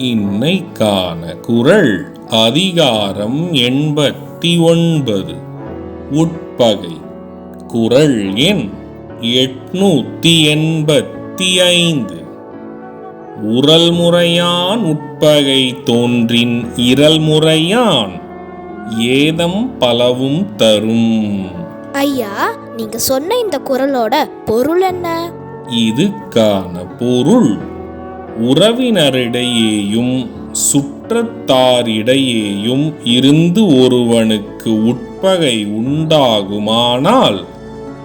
இன்னைக்கான குரல் அதிகாரம் எண்பத்தி ஒன்பது உட்பகை. குரல் எண் எட்நூத்தி எண்பத்தி ஐந்து உரல் முறையான் உட்பகை தோன்றின் இரல் முறையான் ஏதம் பலவும் தரும். ஐயா நீங்க சொன்ன இந்த குரலோட பொருள் என்ன? இதுக்கான பொருள் உறவினரிடையேயும் சுற்றத்தாரிடையேயும் இருந்து ஒருவனுக்கு உட்பகை உண்டாகுமானால்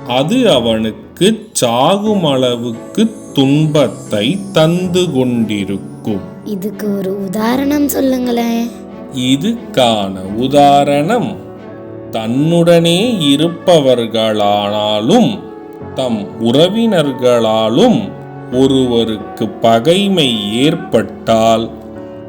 அது அவனுக்கு சாகும் அளவுக்கு துன்பத்தை தந்து கொண்டிருக்கும் இதுக்கு ஒரு உதாரணம் சொல்லுங்களேன். இதுக்கான உதாரணம் தன்னுடனே இருப்பவர்களானாலும் தம் உறவினர்களாலும் ஒருவருக்கு பகைமை ஏற்பட்டால்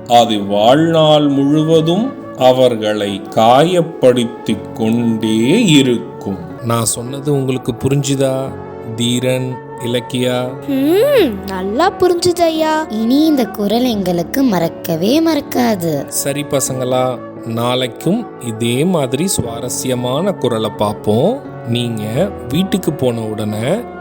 அது வாழ்நாள் முழுவதும் அவர்களை காயப்படுத்திக் கொண்டே இருக்கும். நான் சொன்னது உங்களுக்கு புரிஞ்சுதா தீரன் இலக்கியா? ம் நல்லா புரிஞ்சுது ஐயா இனி இந்த குரல் எங்களுக்கு மறக்கவே மறக்காது. சரி பசங்களா நாளைக்கும் இதே மாதிரி சுவாரஸ்யமான குரலை பார்ப்போம். நீங்க வீட்டுக்கு போன உடனே